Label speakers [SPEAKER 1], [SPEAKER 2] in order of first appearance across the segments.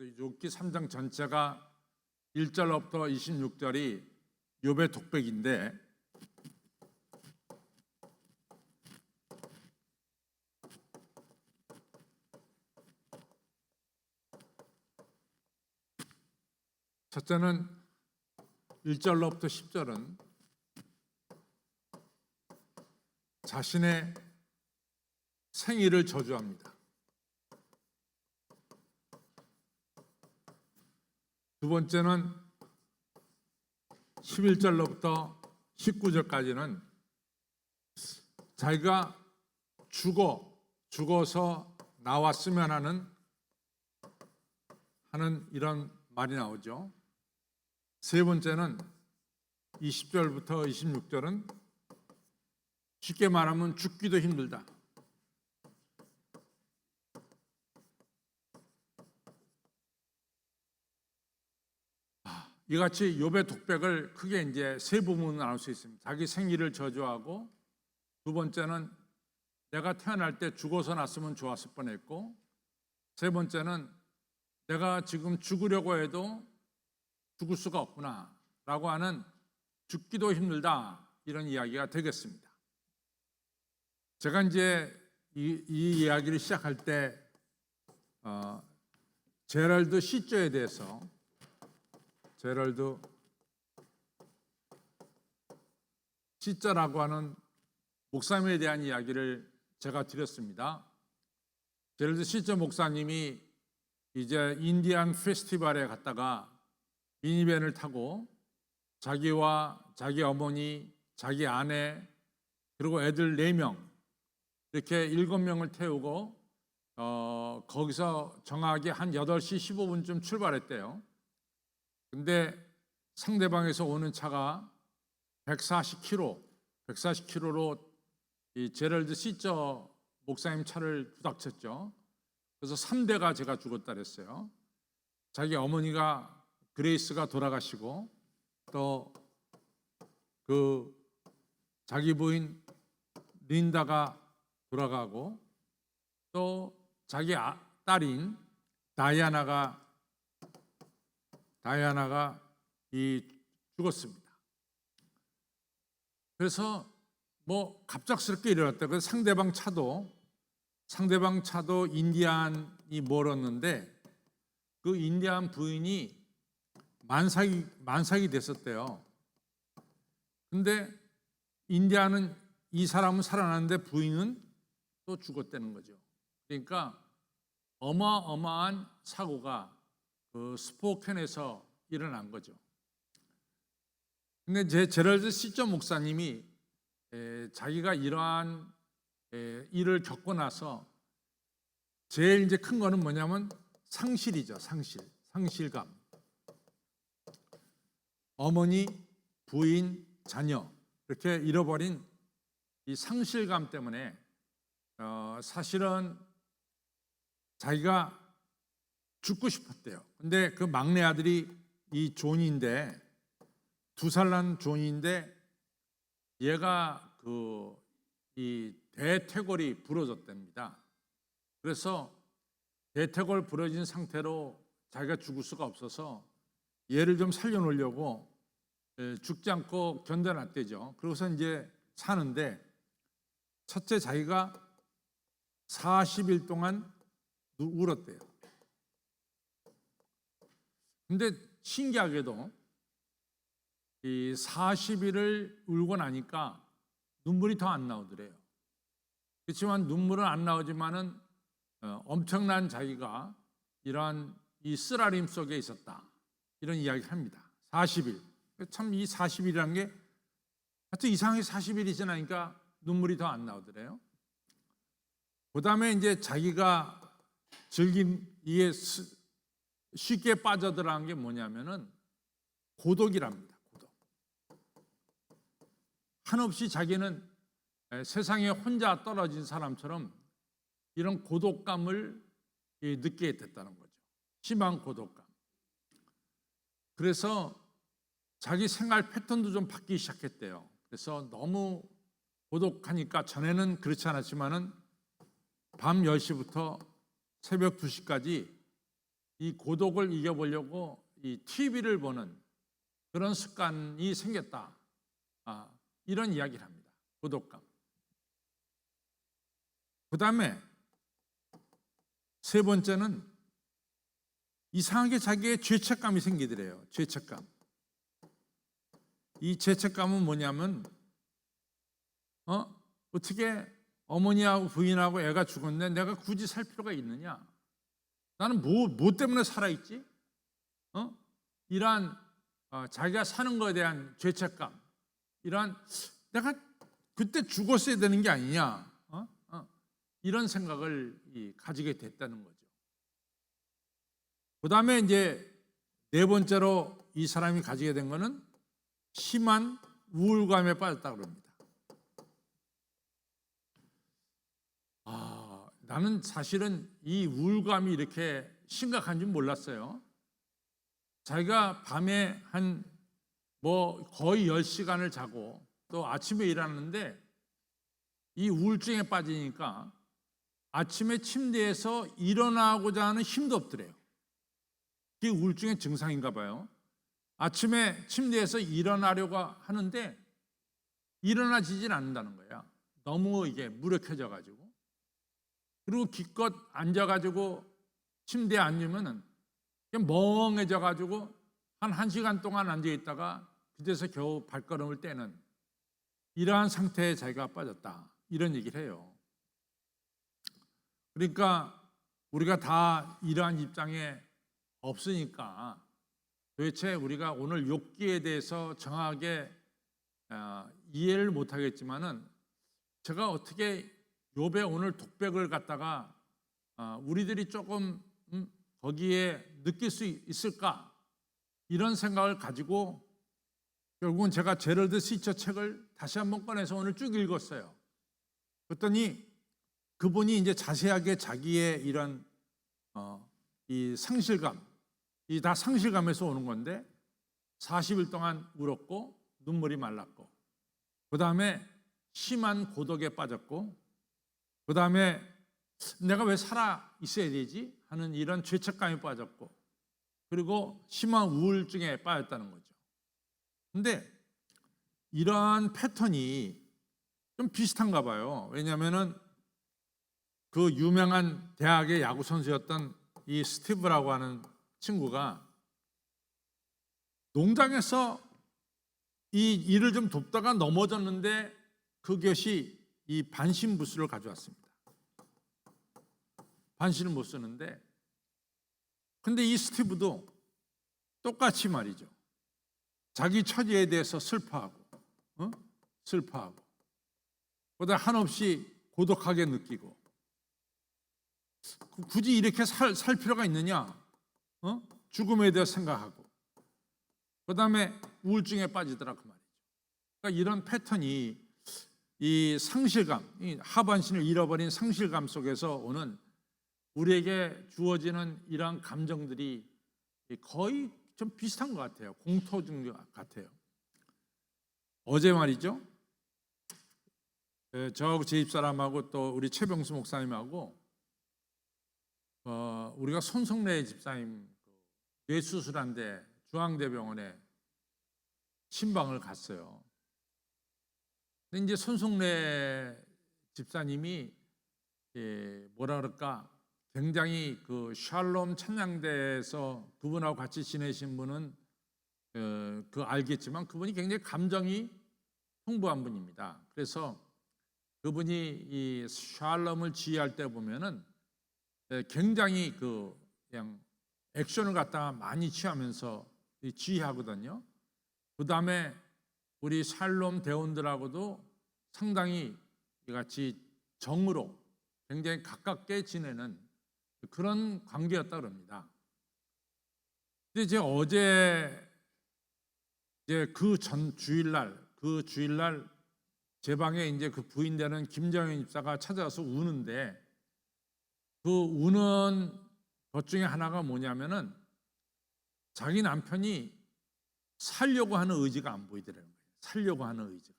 [SPEAKER 1] 욥기 3장 전체가 1절로부터 26절이 욥의 독백인데 첫째는 1절로부터 10절은 자신의 생일을 저주합니다. 두 번째는 11절로부터 19절까지는 자기가 죽어 죽어서 나왔으면 하는 하는 이런 말이 나오죠. 세 번째는 20절부터 26절은 쉽게 말하면 죽기도 힘들다. 이같이 욥의 독백을 크게 이제 세 부분으로 나눌 수 있습니다. 자기 생일을 저주하고 두 번째는 내가 태어날 때 죽어서 났으면 좋았을 뻔했고 세 번째는 내가 지금 죽으려고 해도 죽을 수가 없구나라고 하는 죽기도 힘들다 이런 이야기가 되겠습니다. 제가 이제 이, 이 이야기를 시작할 때 어, 제럴드 시조에 대해서 제럴드 시자라고 하는 목사님에 대한 이야기를 제가 드렸습니다. 제럴드 시저 목사님이 이제 인디안 페스티벌에 갔다가 미니밴을 타고 자기와 자기 어머니, 자기 아내 그리고 애들 네명 이렇게 일곱 명을 태우고 어, 거기서 정확하게 한 8시 15분쯤 출발했대요. 근데 상대방에서 오는 차가 140km, 140km로 이 제럴드 시저 목사님 차를 부닥쳤죠. 그래서 3대가 제가 죽었다 그랬어요. 자기 어머니가 그레이스가 돌아가시고 또 그 자기 부인 린다가 돌아가고 또 자기 아, 딸인 다이아나가 다이아나가 이 죽었습니다. 그래서 뭐 갑작스럽게 일어났다. 그 상대방 차도 상대방 차도 인디안이 몰았는데 그 인디안 부인이 만삭이 만삭이 됐었대요. 근데 인디안은 이 사람은 살아났는데 부인은 또 죽었다는 거죠. 그러니까 어마어마한 사고가 그 스포켄에서 일어난 거죠. 근데 제 제럴드 시저 목사님이 에, 자기가 이러한 에, 일을 겪고 나서 제일 이제 큰 거는 뭐냐면 상실이죠. 상실, 상실감. 어머니, 부인, 자녀 이렇게 잃어버린 이 상실감 때문에 어, 사실은 자기가 죽고 싶었대요. 근데 그 막내 아들이 이 존인데 두 살 난 존인데 얘가 그 이 대퇴골이 부러졌답니다. 그래서 대퇴골 부러진 상태로 자기가 죽을 수가 없어서 얘를 좀 살려놓으려고 에, 죽지 않고 견뎌놨대죠. 그러고서 이제 사는데 첫째 자기가 40일 동안 울었대요. 근데 신기하게도 이 40일을 울고 나니까 눈물이 더 안 나오더래요. 그렇지만 눈물은 안 나오지만은 어, 엄청난 자기가 이러한 이 쓰라림 속에 있었다. 이런 이야기를 합니다. 40일. 참 이 40일이라는 게 하여튼 이상하게 40일이 지나니까 눈물이 더 안 나오더래요. 그 다음에 이제 자기가 즐긴 이게 쉽게 빠져들어간 게 뭐냐면은 고독이랍니다. 고독. 한없이 자기는 세상에 혼자 떨어진 사람처럼 이런 고독감을 느끼게 됐다는 거죠. 심한 고독감. 그래서 자기 생활 패턴도 좀 바뀌기 시작했대요. 그래서 너무 고독하니까 전에는 그렇지 않았지만은 밤 10시부터 새벽 2시까지 이 고독을 이겨보려고 이 TV를 보는 그런 습관이 생겼다. 아, 이런 이야기를 합니다. 고독감. 그 다음에 세 번째는 이상하게 자기의 죄책감이 생기더래요. 죄책감. 이 죄책감은 뭐냐면 어 어떻게 어머니하고 부인하고 애가 죽었는데 내가 굳이 살 필요가 있느냐? 나는 뭐, 뭐 때문에 살아있지? 어? 이러한 어, 자기가 사는 것에 대한 죄책감, 이러한 내가 그때 죽었어야 되는 게 아니냐? 어? 어. 이런 생각을 이, 가지게 됐다는 거죠. 그 다음에 이제 네 번째로 이 사람이 가지게 된 거는 심한 우울감에 빠졌다 그럽니다. 아, 나는 사실은 이 우울감이 이렇게 심각한 줄 몰랐어요. 자기가 밤에 한 뭐 거의 10시간을 자고 또 아침에 일하는데 이 우울증에 빠지니까 아침에 침대에서 일어나고자 하는 힘도 없더래요. 그게 우울증의 증상인가 봐요. 아침에 침대에서 일어나려고 하는데 일어나지질 않는다는 거야. 너무 이게 무력해져 가지고. 그리고 기껏 앉아 가지고 침대에 앉으면은 그냥 멍해져 가지고 한 1시간 동안 앉아 있다가 그제서 겨우 발걸음을 떼는 이러한 상태에 자기가 빠졌다. 이런 얘기를 해요. 그러니까 우리가 다 이러한 입장에 없으니까 도대체 우리가 오늘 욕기에 대해서 정확하게 어, 이해를 못하겠지만은 제가 어떻게 욥의 오늘 독백을 갖다가 어, 우리들이 조금 음, 거기에 느낄 수 있을까 이런 생각을 가지고 결국은 제가 제럴드 시처 책을 다시 한번 꺼내서 오늘 쭉 읽었어요. 그랬더니 그분이 이제 자세하게 자기의 이런 어, 이 상실감, 이 다 상실감에서 오는 건데 40일 동안 울었고 눈물이 말랐고 그 다음에 심한 고독에 빠졌고 그 다음에 내가 왜 살아 있어야 되지 하는 이런 죄책감에 빠졌고 그리고 심한 우울증에 빠졌다는 거죠. 근데 이러한 패턴이 좀 비슷한가 봐요. 왜냐하면은 그 유명한 대학의 야구 선수였던 이 스티브라고 하는 친구가 농장에서 이 일을 좀 돕다가 넘어졌는데 그것이 이 반신부수를 가져왔습니다. 반신을 못 쓰는데 근데 이 스티브도 똑같이 말이죠. 자기 처지에 대해서 슬퍼하고 어? 슬퍼하고 보다 한없이 고독하게 느끼고 굳이 이렇게 살, 살 필요가 있느냐? 어? 죽음에 대해 생각하고 그 다음에 우울증에 빠지더라 그 말이죠. 그러니까 이런 패턴이 이 상실감, 이 하반신을 잃어버린 상실감 속에서 오는 우리에게 주어지는 이러한 감정들이 거의 좀 비슷한 것 같아요. 공통점 같아요. 어제 말이죠. 저하고 제 집사람하고 또 우리 최병수 목사님하고 어, 우리가 손성래 집사님 뇌 수술한데 중앙대병원에 신방을 갔어요. 근데 이제 손성래 집사님이 예, 뭐라 그럴까 굉장히 그 샬롬 찬양대에서 그분하고 같이 지내신 분은 어, 그 알겠지만 그분이 굉장히 감정이 풍부한 분입니다. 그래서 그분이 이 샬롬을 지휘할 때 보면은 예, 굉장히 그 그냥 액션을 갖다가 많이 취하면서 지휘하거든요. 그 다음에 우리 샬롬 대원들하고도 상당히 같이 정으로 굉장히 가깝게 지내는 그런 관계였다 그럽니다. 근데 이제 어제 이제 그 전 주일날 그 주일날 제 방에 이제 그 부인 되는 김정현 집사가 찾아와서 우는데 그 우는 것 중에 하나가 뭐냐면은 자기 남편이 살려고 하는 의지가 안 보이더라는 거예요. 살려고 하는 의지가.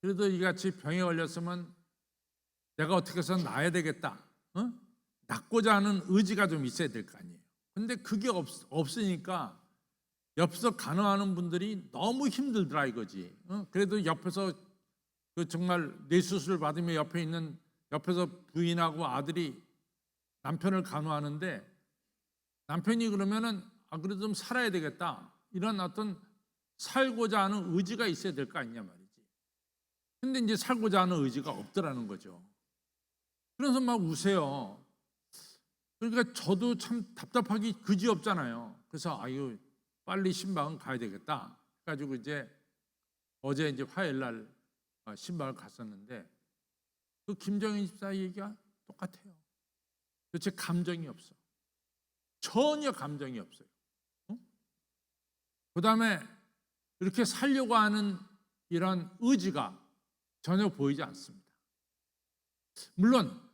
[SPEAKER 1] 그래도 이같이 병에 걸렸으면 내가 어떻게 해서 나야 되겠다. 어? 낫고자 하는 의지가 좀 있어야 될 거 아니에요. 근데 그게 없, 없으니까 옆에서 간호하는 분들이 너무 힘들더라 이거지. 어? 그래도 옆에서 그 정말 뇌 수술을 받으며 옆에 있는 옆에서 부인하고 아들이 남편을 간호하는데 남편이 그러면은 아 그래도 좀 살아야 되겠다 이런 어떤 살고자 하는 의지가 있어야 될 거 아니냐 말이지. 근데 이제 살고자 하는 의지가 없더라는 거죠. 그래서 막 우세요. 그러니까 저도 참 답답하기 그지 없잖아요. 그래서 아유 빨리 신방은 가야 되겠다. 가지고 이제 어제 이제 화요일 날 어, 신방을 갔었는데 그 김정인 집사 얘기가 똑같아요. 도대체 감정이 없어. 전혀 감정이 없어요. 그 다음에 이렇게 살려고 하는 이런 의지가 전혀 보이지 않습니다. 물론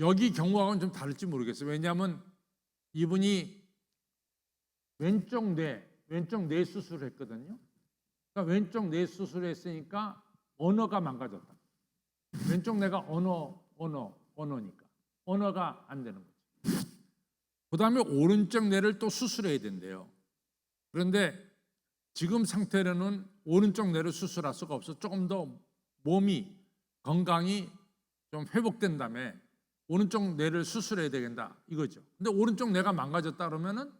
[SPEAKER 1] 여기 경우하고는 좀 다를지 모르겠어요. 왜냐하면 이분이 왼쪽 뇌, 왼쪽 뇌 수술을 했거든요. 그러니까 왼쪽 뇌 수술을 했으니까 언어가 망가졌다. 왼쪽 뇌가 언어, 언어, 언어니까. 언어가 안 되는 거죠. 그 다음에 오른쪽 뇌를 또 수술해야 된대요. 그런데 지금 상태로는 오른쪽 뇌를 수술할 수가 없어. 조금 더 몸이 건강이 좀 회복된 다음에 오른쪽 뇌를 수술해야 되겠다 이거죠. 근데 오른쪽 뇌가 망가졌다 그러면은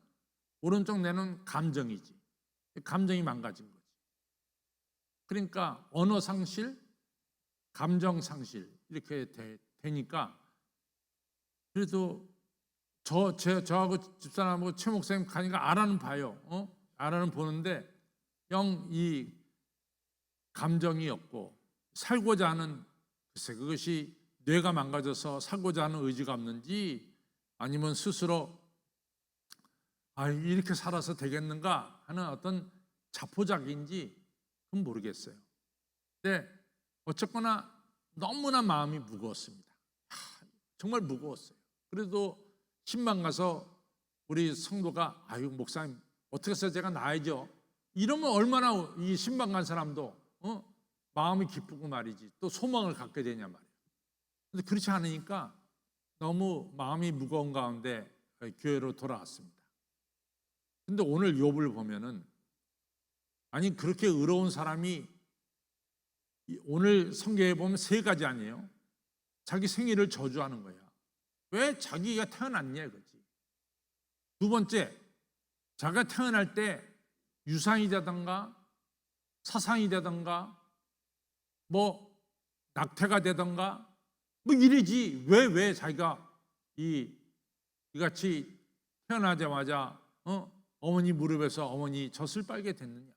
[SPEAKER 1] 오른쪽 뇌는 감정이지. 감정이 망가진 거지. 그러니까 언어 상실, 감정 상실 이렇게 되, 되니까 그래도 저, 제, 저하고 집사람하고 최 목사님 가니까 알아는 봐요. 어? 알아는 보는데 영 이 감정이 없고 살고자 하는 글쎄 그것이 뇌가 망가져서 살고자 하는 의지가 없는지 아니면 스스로 아 이렇게 살아서 되겠는가 하는 어떤 자포자기인지 그건 모르겠어요. 근데 어쨌거나 너무나 마음이 무거웠습니다. 하, 정말 무거웠어요. 그래도 신방 가서 우리 성도가 아유 목사님 어떻게 해서 제가 나야죠. 이러면 얼마나 이 신방 간 사람도 어? 마음이 기쁘고 말이지 또 소망을 갖게 되냐 말이에요. 근데 그렇지 않으니까 너무 마음이 무거운 가운데 교회로 돌아왔습니다. 근데 오늘 욥을 보면은 아니 그렇게 의로운 사람이 오늘 성경에 보면 세 가지 아니에요. 자기 생일을 저주하는 거야. 왜 자기가 태어났냐 이거지. 두 번째, 자기가 태어날 때 유상이 되던가 사상이 되던가 뭐 낙태가 되던가 뭐 이러지. 왜 왜 자기가 이 이같이 태어나자마자 어? 어머니 무릎에서 어머니 젖을 빨게 됐느냐.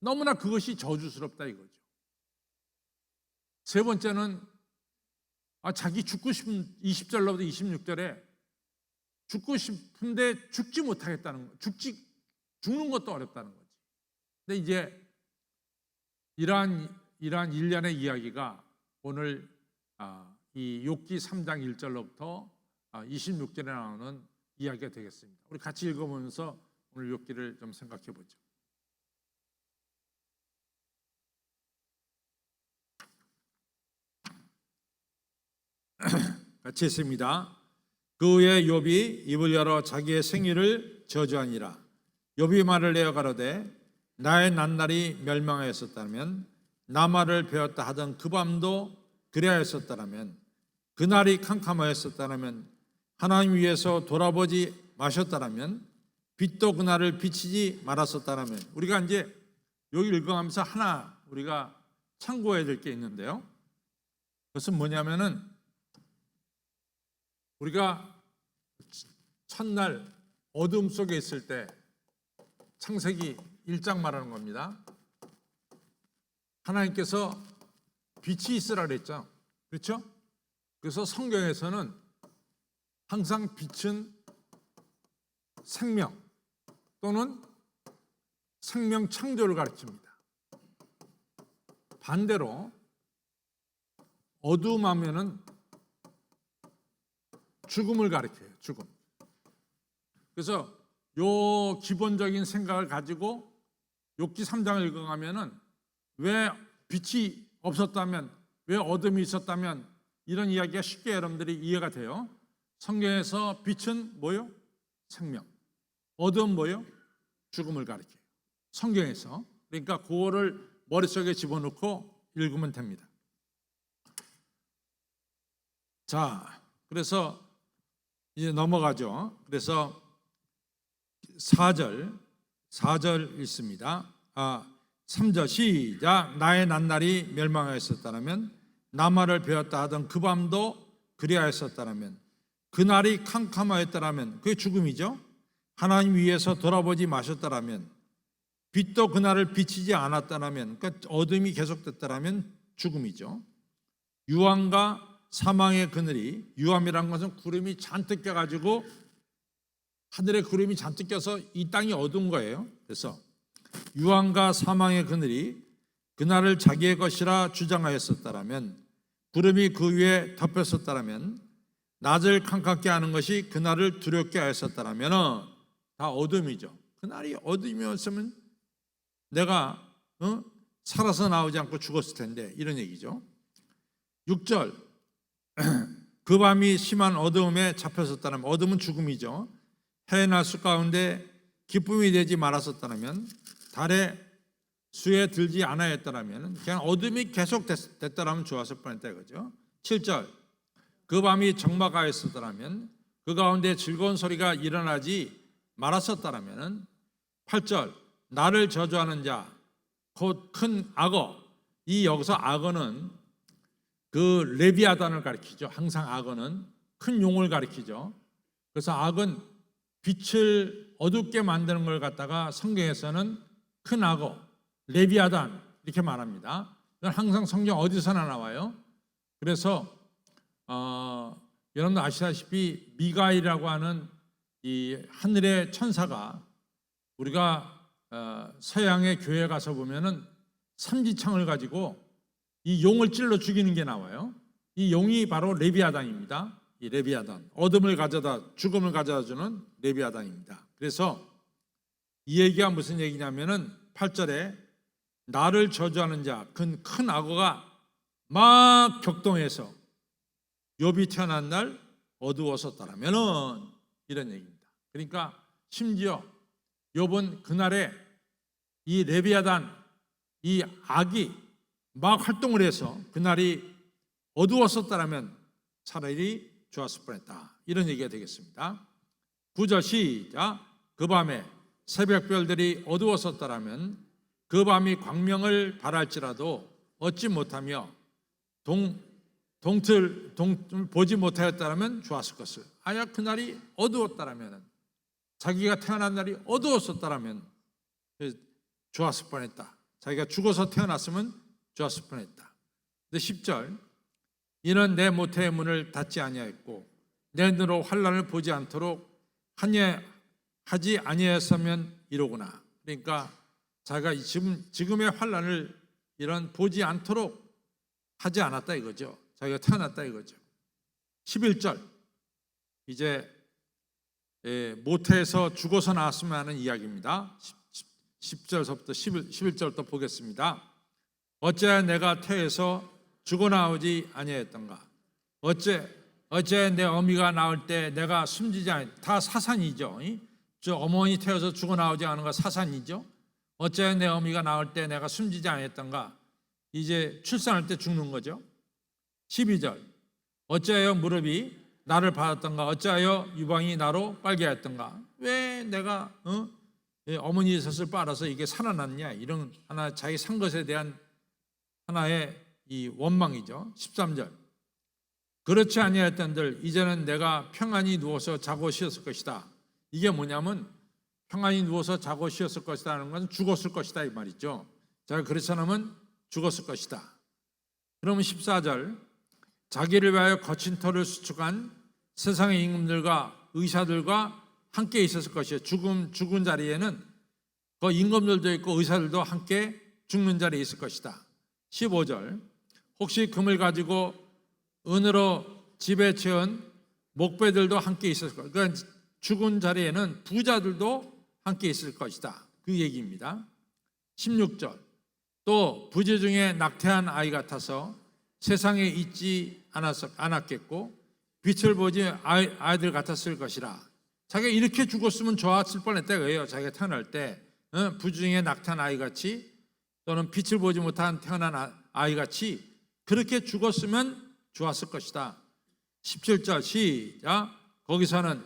[SPEAKER 1] 너무나 그것이 저주스럽다 이거죠. 세 번째는 아 자기 죽고 싶은 20절로부터 26절에 죽고 싶은데 죽지 못하겠다는 거 죽지 죽는 것도 어렵다는 거지. 근데 이제 이러한 이러한 일련의 이야기가 오늘 아, 이 욥기 3장 1절로부터 26절에 나오는 이야기가 되겠습니다. 우리 같이 읽어보면서 오늘 욥기를 좀 생각해 보죠. 같이 했습니다. 그 후에 욥이 입을 열어 자기의 생일을 저주하니라. 욥이 말을 내어 가로되 나의 난날이 멸망하였었다면 나 말을 배웠다 하던 그 밤도 그리하였었다면 그날이 캄캄하였었다면 하나님 위에서 돌아보지 마셨다면 빛도 그날을 비치지 말았었다면 우리가 이제 여기 읽어가면서 하나 우리가 참고해야 될 게 있는데요. 그것은 뭐냐면은 우리가 첫날 어둠 속에 있을 때 창세기 1장 말하는 겁니다. 하나님께서 빛이 있으라 그랬죠. 그렇죠? 그래서 성경에서는 항상 빛은 생명 또는 생명 창조를 가르칩니다. 반대로 어두움하면은 죽음을 가리켜요. 죽음. 그래서 요 기본적인 생각을 가지고 욕기 3장을 읽어가면은 왜 빛이 없었다면 왜 어둠이 있었다면 이런 이야기가 쉽게 여러분들이 이해가 돼요. 성경에서 빛은 뭐요? 생명. 어두운 뭐요? 죽음을 가리켜요. 성경에서. 그러니까 그거를 머릿속에 집어넣고 읽으면 됩니다. 자, 그래서 이제 넘어가죠. 그래서 4절, 4절 읽습니다. 아, 3절 시작. 나의 낱날이 멸망하였었다면 나말을 배웠다 하던 그 밤도 그리하였었다면 그날이 캄캄하였다면 그게 죽음이죠. 하나님 위에서 돌아보지 마셨다면 빛도 그날을 비치지 않았다면 그러니까 어둠이 계속됐다면 죽음이죠. 유황과 사망의 그늘이 유함이란 것은 구름이 잔뜩 껴가지고 하늘에 구름이 잔뜩 껴서 이 땅이 어두운 거예요. 그래서 유황과 사망의 그늘이 그날을 자기의 것이라 주장하였었다라면 구름이 그 위에 덮였었다라면 낮을 캄캄게 하는 것이 그날을 두렵게 하였었다라면 다 어둠이죠. 그날이 어둠이었으면 내가 어? 살아서 나오지 않고 죽었을 텐데 이런 얘기죠. 6절 그 밤이 심한 어두움에 잡혔었다면 어둠은 죽음이죠. 해의 날수 가운데 기쁨이 되지 말았었다면 달에 수에 들지 않아였더라면 그냥 어둠이 계속 됐, 됐더라면 좋았을 뻔했다 이거죠. 7절 그 밤이 적막하였었더라면 그 가운데 즐거운 소리가 일어나지 말았었더라면 8절 나를 저주하는 자 곧 큰 악어 이 여기서 악어는 그 레비아단을 가리키죠. 항상 악어는 큰 용을 가리키죠. 그래서 악은 빛을 어둡게 만드는 걸 갖다가 성경에서는 큰 악어, 레비아단 이렇게 말합니다. 이건 항상 성경 어디서나 나와요. 그래서 어, 여러분도 아시다시피 미가이라고 하는 이 하늘의 천사가 우리가 어, 서양의 교회 가서 보면은 삼지창을 가지고 이 용을 찔러 죽이는 게 나와요. 이 용이 바로 레비아단입니다. 이 레비아단 어둠을 가져다 죽음을 가져다 주는 레비아단입니다. 그래서 이 얘기가 무슨 얘기냐면은 8절에 나를 저주하는 자큰 큰 악어가 막 격동해서 욥이 태어난 날 어두웠었다라면은 이런 얘기입니다. 그러니까 심지어 욥은 그날에 이 레비아단 이 악이 막 활동을 해서 그날이 어두웠었다라면 차라리 좋았을 뻔했다. 이런 얘기가 되겠습니다. 9절 시작. 그 밤에 새벽별들이 어두웠었다라면 그 밤이 광명을 발할지라도 얻지 못하며 동 동틀 동 보지 못하였다라면 좋았을 것을. 아야 그날이 어두웠다라면 자기가 태어난 날이 어두웠었다라면 좋았을 뻔했다. 자기가 죽어서 태어났으면 좋았을 뻔했다. 근데 10절 이는 내 모태의 문을 닫지 아니하였고 내 눈으로 환란을 보지 않도록 하냐 하지 아니하였으면 이로구나. 그러니까 자기가 지금 지금의 환란을 이런 보지 않도록 하지 않았다 이거죠. 자기가 태어났다 이거죠. 11절 이제 예, 모태에서 죽어서 나왔으면 하는 이야기입니다. 10, 절서부터 11, 11절부터 보겠습니다. 어째 내가 태에서 죽어 나오지 아니했던가? 어째 어째 내 어미가 나올 때 내가 숨지지 않? 다 사산이죠. 이? 저 어머니 태어서 죽어 나오지 않은 거 사산이죠. 어째 내 어미가 나올 때 내가 숨지지 않았던가? 이제 출산할 때 죽는 거죠. 12절 어째하여 무릎이 나를 받았던가? 어째하여 유방이 나로 빨개했던가? 왜 내가 어? 어머니의 젖을 빨아서 이게 살아났냐? 이런 하나 자기 산 것에 대한 하나의 이 원망이죠. 13절. 그렇지 아니하였던들 이제는 내가 평안히 누워서 자고 쉬었을 것이다. 이게 뭐냐면 평안히 누워서 자고 쉬었을 것이다는 것은 죽었을 것이다 이 말이죠. 자, 그렇지 않으면 죽었을 것이다. 그러면 14절 자기를 위하여 거친 터를 수축한 세상의 임금들과 의사들과 함께 있었을 것이에요. 죽음 죽은 자리에는 그 임금들도 있고 의사들도 함께 죽는 자리에 있을 것이다. 15절 혹시 금을 가지고 은으로 집에 채운 목배들도 함께 있을 것. 그러니까 죽은 자리에는 부자들도 함께 있을 것이다. 그 얘기입니다. 16절. 또 부재 중에 낙태한 아이 같아서 세상에 있지 않았, 않았겠고 빛을 보지 아이, 아이들 같았을 것이라. 자기가 이렇게 죽었으면 좋았을 뻔했다 그예요. 자기가 태어날 때 어? 부중에 낙탄 아이 같이 또는 빛을 보지 못한 태어난 아- 아이 같이 그렇게 죽었으면 좋았을 것이다. 17절 시작. 거기서는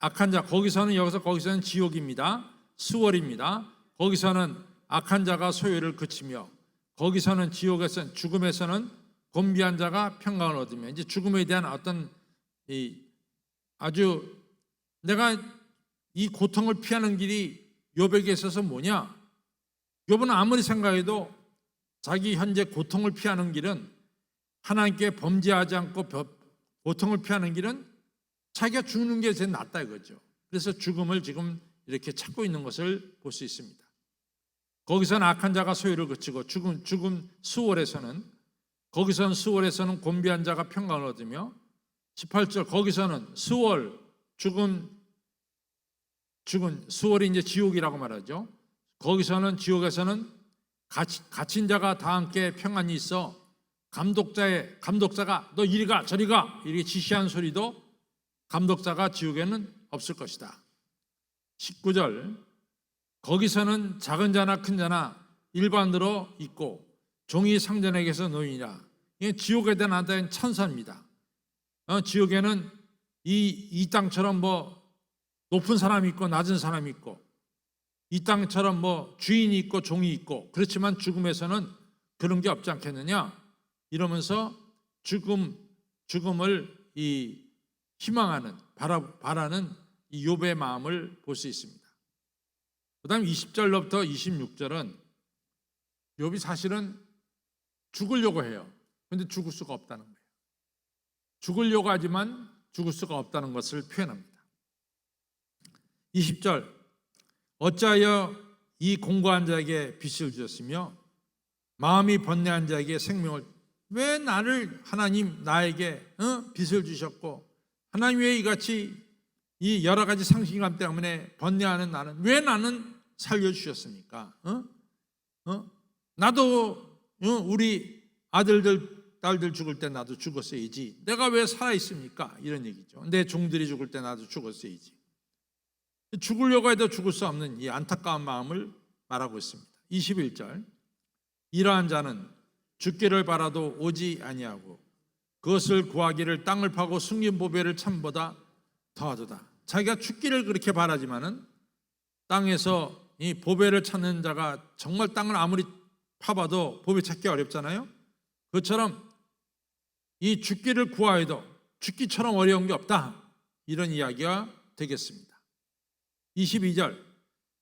[SPEAKER 1] 악한 자 거기서는 여기서 거기서는 지옥입니다. 수월입니다. 거기서는 악한 자가 소유를 그치며 거기서는 지옥에서 죽음에서는 곤비한 자가 평강을 얻으며 이제 죽음에 대한 어떤 이 아주 내가 이 고통을 피하는 길이 요백에 있어서 뭐냐? 요번은 아무리 생각해도 자기 현재 고통을 피하는 길은 하나님께 범죄하지 않고 벼- 고통을 피하는 길은 자기가 죽는 게 제일 낫다 이거죠. 그래서 죽음을 지금 이렇게 찾고 있는 것을 볼 수 있습니다. 거기서는 악한 자가 소유를 그치고 죽음 죽음 수월에서는 거기서는 수월에서는 곤비한 자가 평강을 얻으며 18절 거기서는 수월 죽은 죽은 수월이 이제 지옥이라고 말하죠. 거기서는 지옥에서는 갇힌 자가 다 함께 평안이 있어 감독자의 감독자가 너 이리 가 저리 가 이렇게 지시한 소리도 감독자가 지옥에는 없을 것이다. 19절 거기서는 작은 자나 큰 자나 일반으로 있고 종이 상전에게서 노이니라. 이게 지옥에 대한 하나의 천사입니다. 어, 지옥에는 이, 이 땅처럼 뭐 높은 사람이 있고 낮은 사람이 있고 이 땅처럼 뭐 주인이 있고 종이 있고 그렇지만 죽음에서는 그런 게 없지 않겠느냐 이러면서 죽음 죽음을 이 희망하는 바라, 바라는 이 욥의 마음을 볼 수 있습니다. 그다음 20절로부터 26절은 욥이 사실은 죽으려고 해요. 근데 죽을 수가 없다는 거예요. 죽으려고 하지만 죽을 수가 없다는 것을 표현합니다. 20절 어찌하여 이 공고한 자에게 빚을 주셨으며 마음이 번뇌한 자에게 생명을 왜 나를 하나님 나에게 어? 빚을 주셨고 하나님 왜 이같이 이 여러 가지 상실감 때문에 번뇌하는 나는 왜 나는 살려 주셨습니까? 어? 어? 나도 어? 우리 아들들 딸들 죽을 때 나도 죽었어야지. 내가 왜 살아 있습니까? 이런 얘기죠. 내 종들이 죽을 때 나도 죽었어야지. 죽으려고 해도 죽을 수 없는 이 안타까운 마음을 말하고 있습니다. 21절. 이러한 자는 죽기를 바라도 오지 아니하고 그것을 구하기를 땅을 파고 숨긴 보배를 참보다 더하도다. 자기가 죽기를 그렇게 바라지만은 땅에서 이 보배를 찾는 자가 정말 땅을 아무리 파봐도 보배 찾기 어렵잖아요. 그처럼 이 죽기를 구하여도 죽기처럼 어려운 게 없다. 이런 이야기가 되겠습니다. 22절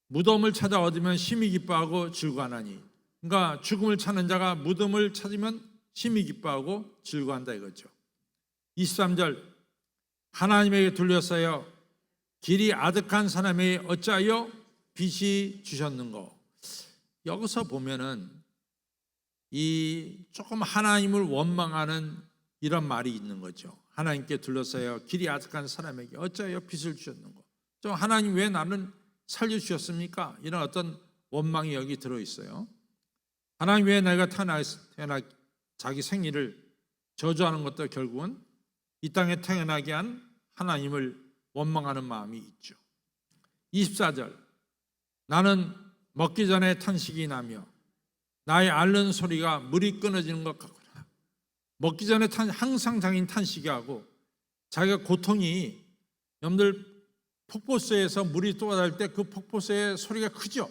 [SPEAKER 1] 무덤을 찾아 얻으면 심히 기뻐하고 즐거워하나니 그러니까 죽음을 찾는 자가 무덤을 찾으면 심히 기뻐하고 즐거워한다 이거죠. 23절 하나님에게 둘러싸여 길이 아득한 사람에게 어찌하여 빛이 주셨는고 여기서 보면은 이 조금 하나님을 원망하는 이런 말이 있는 거죠. 하나님께 둘러싸여 길이 아득한 사람에게 어찌하여 빛을 주셨는고 좀 하나님 왜 나는 살려 주셨습니까? 이런 어떤 원망이 여기 들어 있어요. 하나님 왜 내가 태어나 태어나 자기 생일을 저주하는 것도 결국은 이 땅에 태어나게 한 하나님을 원망하는 마음이 있죠. 24절 나는 먹기 전에 탄식이 나며 나의 앓는 소리가 물이 끊어지는 것 같구나. 먹기 전에 탄, 항상 장인 탄식이 하고 자기가 고통이 여러분들 폭포수에서 물이 쏟아질 때그 폭포수의 소리가 크죠.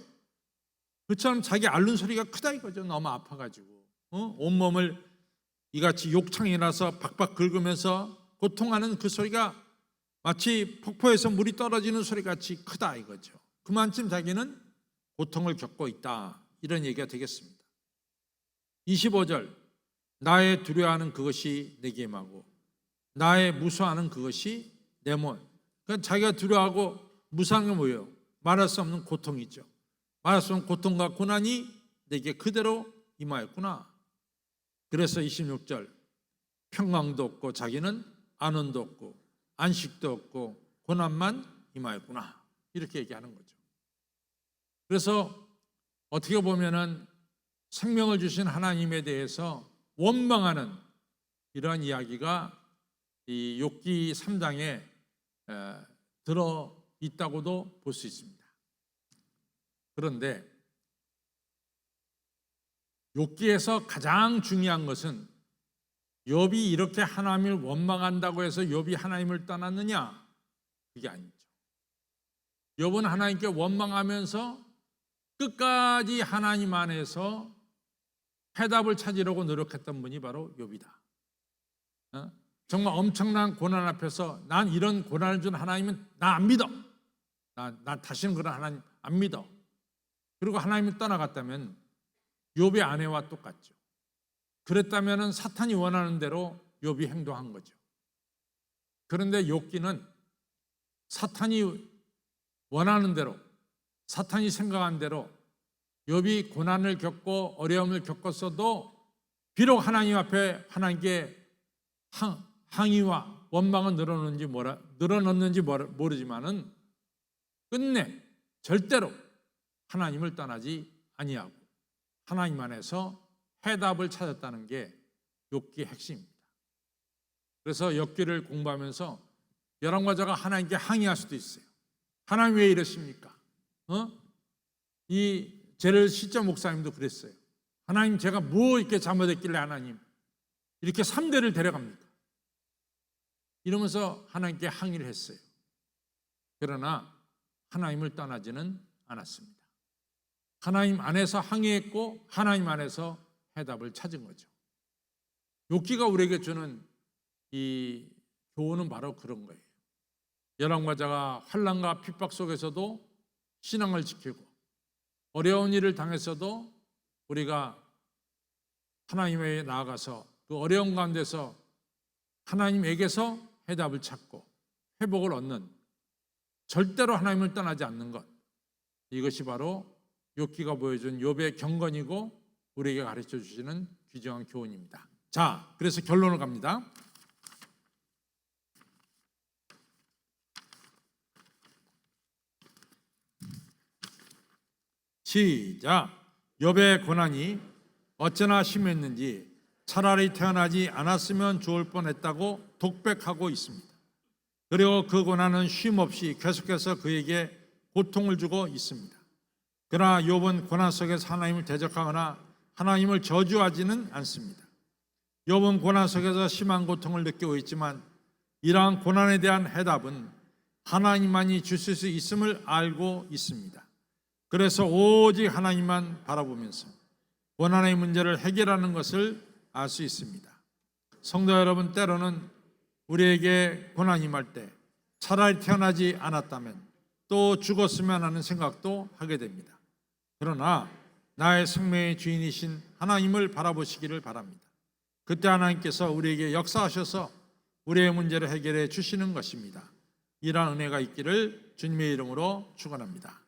[SPEAKER 1] 그처럼 자기 앓는 소리가 크다 이거죠. 너무 아파가지고 어? 온몸을 이같이 욕창이 나서 박박 긁으면서 고통하는 그 소리가 마치 폭포에서 물이 떨어지는 소리 같이 크다 이거죠. 그만큼 자기는 고통을 겪고 있다 이런 얘기가 되겠습니다. 25절 나의 두려워하는 그것이 내게 임하고 나의 무서워하는 그것이 내 몸. 그러니까 자기가 두려워하고 게 뭐예요? 말할 수 없는 고통이죠. 말할 수 없는 고통과 고난이 내게 그대로 임하였구나. 그래서 26절 평강도 없고 자기는 안원도 없고 안식도 없고 고난만 임하였구나. 이렇게 얘기하는 거죠. 그래서 어떻게 보면은 생명을 주신 하나님에 대해서 원망하는 이러한 이야기가 이 욥기 3장에 들어 있다고도 볼 수 있습니다. 그런데 욥기에서 가장 중요한 것은 욥이 이렇게 하나님을 원망한다고 해서 욥이 하나님을 떠났느냐? 그게 아니죠. 욥은 하나님께 원망하면서 끝까지 하나님 안에서 해답을 찾으려고 노력했던 분이 바로 욥이다. 어? 정말 엄청난 고난 앞에서 난 이런 고난을 준 하나님은 나 안 믿어. 나, 나 다시는 그런 하나님 안 믿어. 그리고 하나님을 떠나갔다면 욥의 아내와 똑같죠. 그랬다면 사탄이 원하는 대로 욥이 행동한 거죠. 그런데 욥기는 사탄이 원하는 대로 사탄이 생각한 대로 욥이 고난을 겪고 어려움을 겪었어도 비록 하나님 앞에 하나님께 항, 항의와 원망은 늘어놓는지 뭐라 늘어놓는지 모르- 모르지만은 끝내 절대로 하나님을 떠나지 아니하고 하나님 안에서 해답을 찾았다는 게 욥기의 핵심입니다. 그래서 욥기를 공부하면서 열왕과자가 하나님께 항의할 수도 있어요. 하나님 왜 이러십니까? 어? 이 제를 시자 목사님도 그랬어요. 하나님 제가 뭐 이렇게 잘못했길래 하나님 이렇게 3대를 데려갑니까? 이러면서 하나님께 항의를 했어요. 그러나 하나님을 떠나지는 않았습니다. 하나님 안에서 항의했고 하나님 안에서 해답을 찾은 거죠. 욥기가 우리에게 주는 이 교훈은 바로 그런 거예요. 열왕과자가 환란과 핍박 속에서도 신앙을 지키고 어려운 일을 당했어도 우리가 하나님에 나아가서 그 어려운 가운데서 하나님에게서 해답을 찾고 회복을 얻는 절대로 하나님을 떠나지 않는 것 이것이 바로 욥기가 보여준 욥의 경건이고 우리에게 가르쳐 주시는 귀정한 교훈입니다. 자, 그래서 결론을 갑니다. 시작. 욥의 고난이 어찌나 심했는지 차라리 태어나지 않았으면 좋을 뻔했다고 독백하고 있습니다. 그리고 그 고난은 쉼 없이 계속해서 그에게 고통을 주고 있습니다. 그러나 욥은 고난 속에서 하나님을 대적하거나 하나님을 저주하지는 않습니다. 욥은 고난 속에서 심한 고통을 느끼고 있지만 이러한 고난에 대한 해답은 하나님만이 주실 수 있음을 알고 있습니다. 그래서 오직 하나님만 바라보면서 고난의 문제를 해결하는 것을 알 수 있습니다. 성도 여러분, 때로는 우리에게 고난이 임할 때 차라리 태어나지 않았다면 또 죽었으면 하는 생각도 하게 됩니다. 그러나 나의 생명의 주인이신 하나님을 바라보시기를 바랍니다. 그때 하나님께서 우리에게 역사하셔서 우리의 문제를 해결해 주시는 것입니다. 이러한 은혜가 있기를 주님의 이름으로 축원합니다.